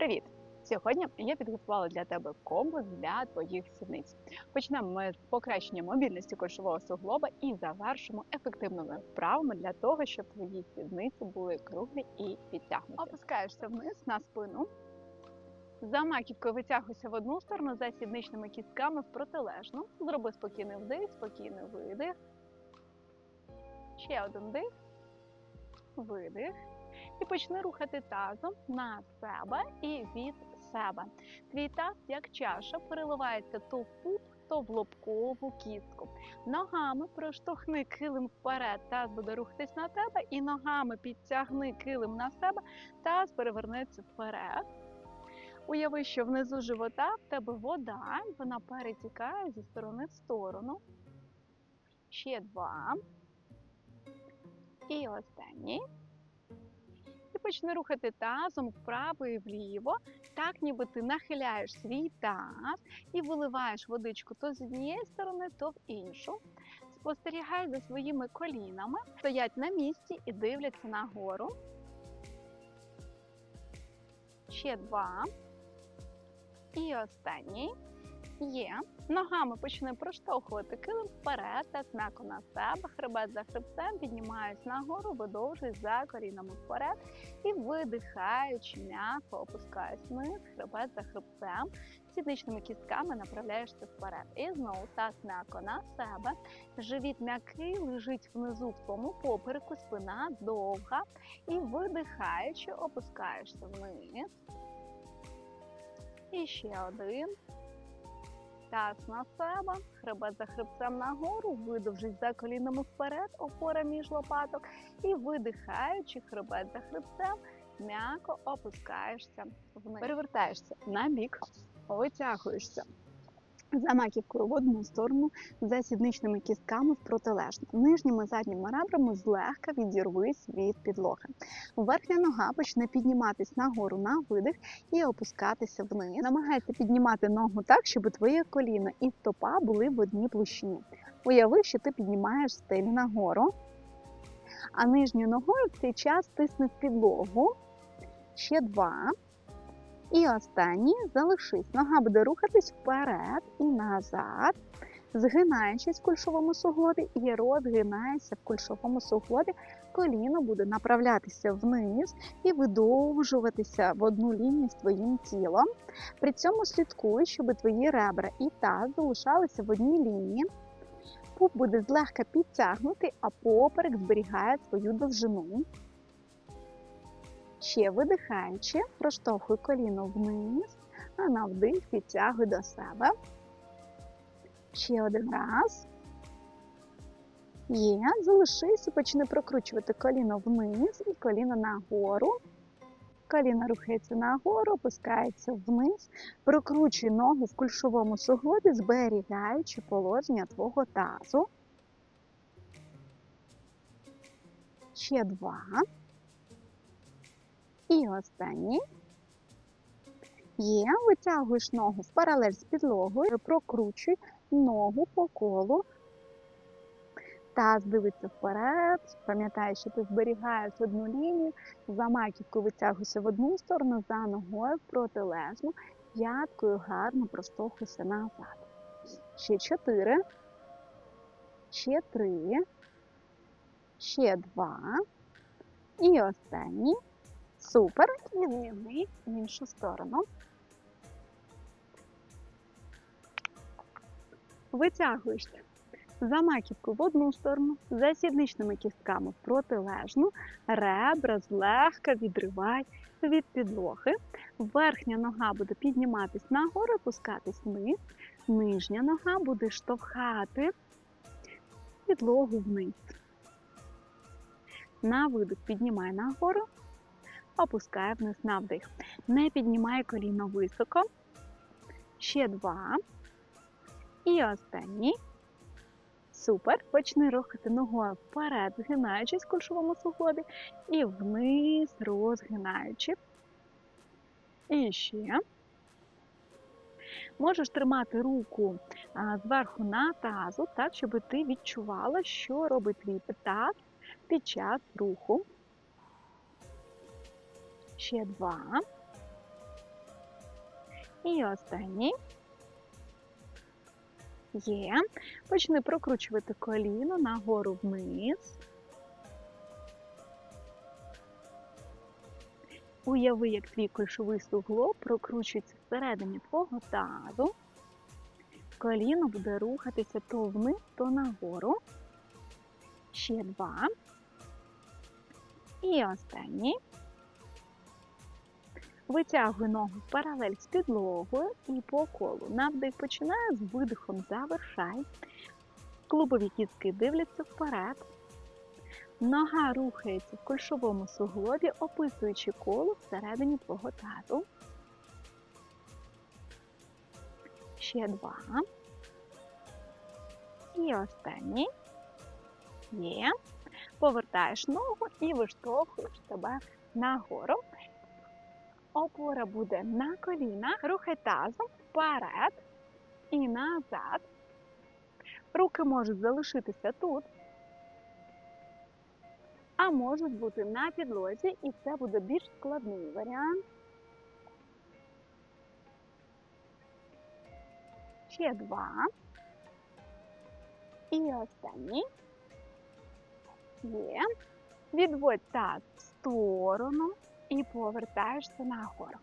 Привіт! Сьогодні я підготувала для тебе комплекс для твоїх сідниць. Почнемо ми з покращення мобільності кульшового суглоба і завершимо ефективними вправами для того, щоб твої сідниці були круглі і підтягнуті. Опускаєшся вниз на спину. За маківкою витягуйся в одну сторону, за сідничними кістками в протилежну. Зроби спокійний вдих, спокійний видих. Ще один вдих, видих. І почни рухати тазом на себе і від себе. Твій таз, як чаша, переливається то в пуп, то в лобкову кістку. Ногами проштовхни килим вперед, таз буде рухатись на тебе, і ногами підтягни килим на себе, таз перевернеться вперед. Уяви, що внизу живота в тебе вода, вона перетікає зі сторони в сторону. Ще два. І останній. Почни рухати тазом вправо і вліво, так ніби ти нахиляєш свій таз і виливаєш водичку то з однієї сторони, то в іншу. Спостерігай за своїми колінами, стоять на місці і дивляться нагору. Ще два. І останній. Є. Ногами почни проштовхувати килим вперед, та м'яко на себе, хребет за хребцем, піднімаюсь нагору, видовжуюсь за колінами вперед і видихаючи, м'яко опускаюсь вниз, хребет за хребцем, сідничними кістками направляєшся вперед. І знову таз м'яко на себе. Живіт м'який лежить внизу в твоєму попереку, спина довга. І видихаючи, опускаєшся вниз. І ще один. Таз на себе, хребет за хребцем нагору, видовжить за колінами вперед, опора між лопаток. І видихаючи, хребет за хребцем, м'яко опускаєшся вниз. Перевертаєшся на бік, витягуєшся за маківкою в одну сторону, за сідничними кістками в протилежну. Нижніми задніми ребрами злегка відірвись від підлоги. Верхня нога почне підніматись нагору на видих і опускатися вниз. Намагайся піднімати ногу так, щоб твоє коліно і стопа були в одній площині. Уяви, що ти піднімаєш стелю нагору, а нижньою ногою в цей час тисни в підлогу. Ще два. І останній залишись. Нога буде рухатись вперед і назад, згинаючись в кульшовому суглобі і розгинаєшся в кульшовому суглобі. Коліно буде направлятися вниз і видовжуватися в одну лінію з твоїм тілом. При цьому слідкуй, щоб твої ребра і таз залишалися в одній лінії. Пуп буде злегка підтягнутий, а поперек зберігає свою довжину. Ще видихаючи, проштовхуй коліно вниз, а на вдих підтягуй до себе. Ще один раз. Є, залишись і почни прокручувати коліно вниз і коліно нагору. Коліно рухається нагору, опускається вниз. Прокручуй ногу в кульшовому суглобі, зберігаючи положення твого тазу. Ще два. І останній. Є, витягуєш ногу в паралель з підлогою, прокручуй ногу по колу. Таз дивиться вперед, пам'ятай, що ти зберігаєш одну лінію, за маківкою витягуйся в одну сторону, за ногою в протилежну, п'яткою гарно проштовхуйся назад. Ще чотири, ще три, ще два. І останній. Супер. І в іншу сторону. Витягуєшся за маківку в одну сторону, за сідничними кістками в протилежну, ребра злегка відривай від підлоги. Верхня нога буде підніматись нагору, опускатись вниз. Нижня нога буде штовхати підлогу вниз. На видих піднімай нагору, опускай вниз на вдих. Не піднімай коліно високо. Ще два. І останній. Супер. Почни рухати ногою вперед, згинаючись в кульшовому суглобі, і вниз розгинаючи. І ще. Можеш тримати руку зверху на тазу, так, щоб ти відчувала, що робить твій таз під час руху. Ще два. І останній. Є. Почни прокручувати коліно нагору вниз. Уяви, як твій кульшовий суглоб прокручується всередині твого тазу. Коліно буде рухатися то вниз, то нагору. Ще два. І останній. Витягуй ногу паралель з підлогою і по колу. На вдих починає з видихом завершай. Клубові кістки дивляться вперед. Нога рухається в кульшовому суглобі, описуючи коло всередині твого тазу. Ще два. І останній. Є. Повертаєш ногу і виштовхуєш тебе нагору. Опора буде на колінах. Рухай тазом вперед і назад. Руки можуть залишитися тут, а можуть бути на підлозі, і це буде більш складний варіант. Ще два. І останній. Є. Відводь таз в сторону і повертаєшся нагору.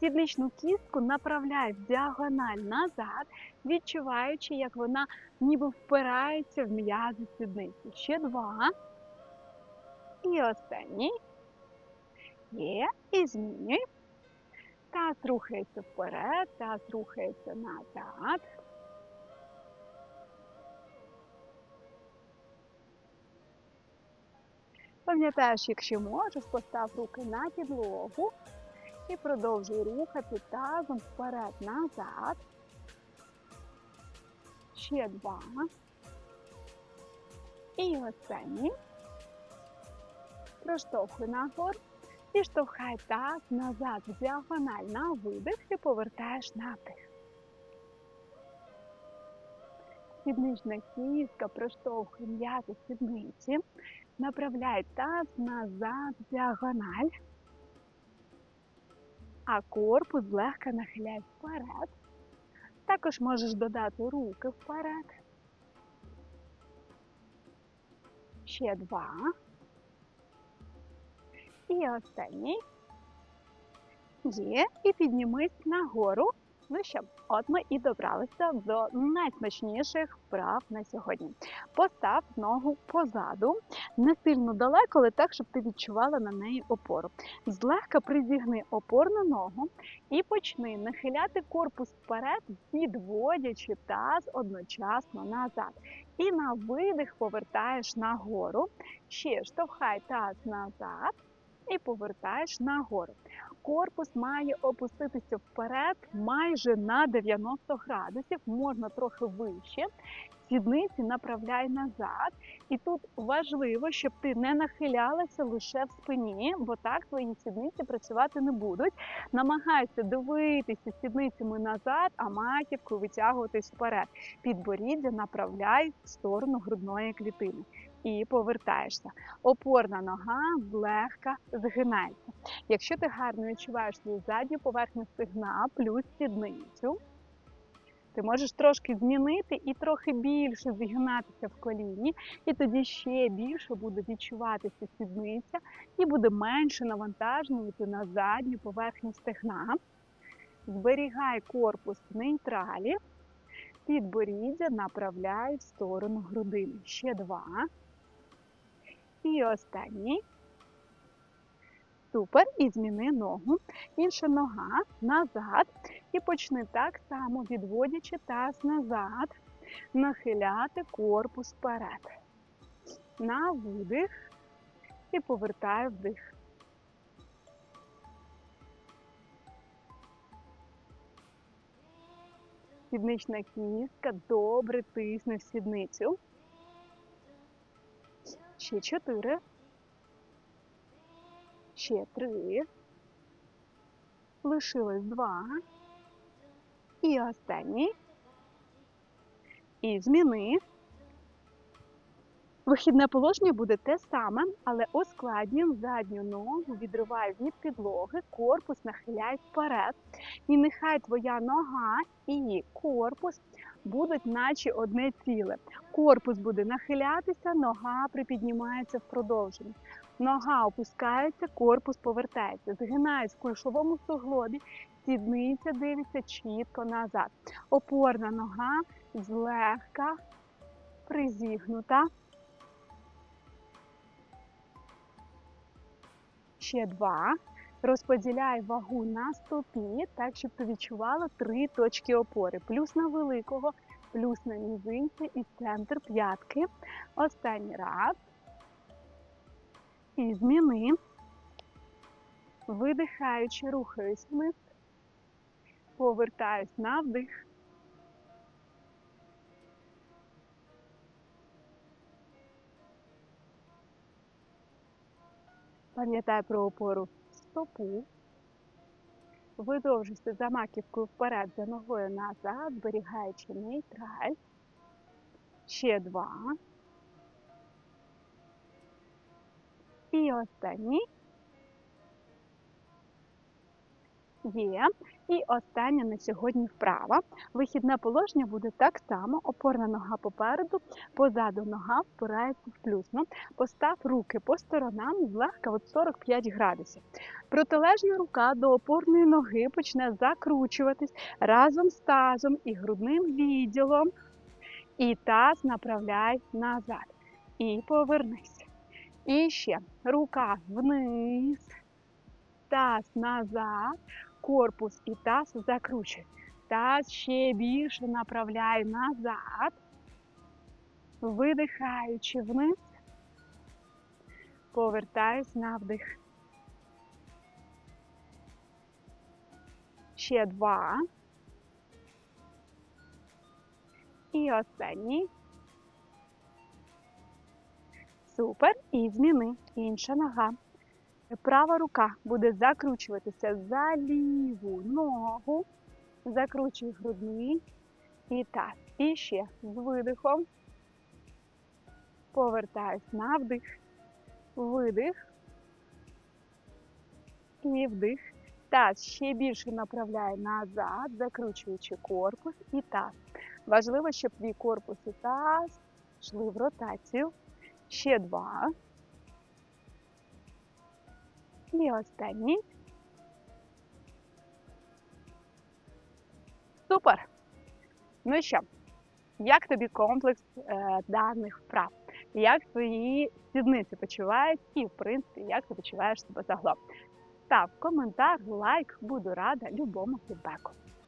Сідничну кістку направляй в діагональ назад, відчуваючи, як вона ніби впирається в м'язи сідниці. Ще два. І останній. Є. І змінюй. Таз рухається вперед, таз рухається назад. Пам'ятаєш, якщо можеш, постав руки на підлогу і продовжуй рухати тазом вперед-назад. Ще два. І останній. Проштовхуй нагору і штовхай таз назад в діагональ на видих і повертаєш на вдих. Сіднична кістка проштовхує м'язи сідниці. Направляй таз назад в діагональ, а корпус злегка нахиляй вперед. Також можеш додати руки вперед. Ще два. І останній. Є. І піднімись нагору. Ну що, от ми і добралися до найсмачніших вправ на сьогодні. Постав ногу позаду, не сильно далеко, але так, щоб ти відчувала на неї опору. Злегка призігни опорну ногу і почни нахиляти корпус вперед, відводячи таз одночасно назад. І на видих повертаєш нагору. Ще штовхай таз назад і повертаєш нагору. Корпус має опуститися вперед майже на 90 градусів, можна трохи вище. Сідниці направляй назад. І тут важливо, щоб ти не нахилялася лише в спині, бо так твої сідниці працювати не будуть. Намагайся дивитися сідницями назад, а маківкою витягуватись вперед. Підборіддя направляй в сторону грудної клітини і повертаєшся. Опорна нога злегка згинається. Якщо ти гарно відчуваєш свою задню поверхню стегна плюс сідницю, ти можеш трошки змінити і трохи більше зігнатися в коліні, і тоді ще більше буде відчуватися сідниця і буде менше навантажувати на задню поверхню стегна. Зберігай корпус в нейтралі, підборіддя направляй в сторону грудини. Ще два. І останній. Супер. І зміни ногу. Інша нога назад. І почни так само, відводячи таз назад, нахиляти корпус вперед. На видих і повертаю вдих. Сіднична кістка добре тисне в сідницю. Ще чотири. Ще три. Лишилось два. І останній. І зміни. Вихідне положення буде те саме, але ускладнюємо задню ногу, відриваю від підлоги, корпус нахиляй вперед. І нехай твоя нога і корпус будуть наче одне ціле. Корпус буде нахилятися, нога припіднімається в продовженні. Нога опускається, корпус повертається. Згинаюсь в кульшовому суглобі, сідниця дивиться чітко назад. Опорна нога злегка призігнута. Ще два. Розподіляй вагу на стопі, так, щоб ти відчувала три точки опори. Плюс на великого, плюс на мізинці і центр п'ятки. Останній раз. І зміни. Видихаючи, рухаюсь вниз. Повертаюсь на вдих. Пам'ятай про опору стопу. Видовжуйся за маківкою вперед, за ногою назад, зберігаючи нейтраль. Ще два. І останній. Є. І остання на сьогодні вправа. Вихідне положення буде так само. Опорна нога попереду, позаду нога впирається в плюсну. Постав руки по сторонам злегка от 45 градусів. Протилежна рука до опорної ноги почне закручуватись разом з тазом і грудним відділом. І таз направляй назад. І повернись. І ще рука вниз, таз назад, корпус і таз закручуй. Таз ще більше направляй назад, видихаючи вниз, повертаюсь на вдих. Ще два. І останній. Супер. І зміни. Інша нога. Права рука буде закручуватися за ліву ногу. Закручуй грудний і таз. І ще з видихом. Повертаюсь на вдих, видих і вдих. Таз ще більше направляє назад, закручуючи корпус і таз. Важливо, щоб твій корпус і таз йшли в ротацію. Ще два. І останній. Супер! Ну що, як тобі комплекс е, даних вправ? Як твої сідниці почувають і, в принципі, як ти почуваєш себе загалом? Став коментар, лайк, буду рада любому фідбеку.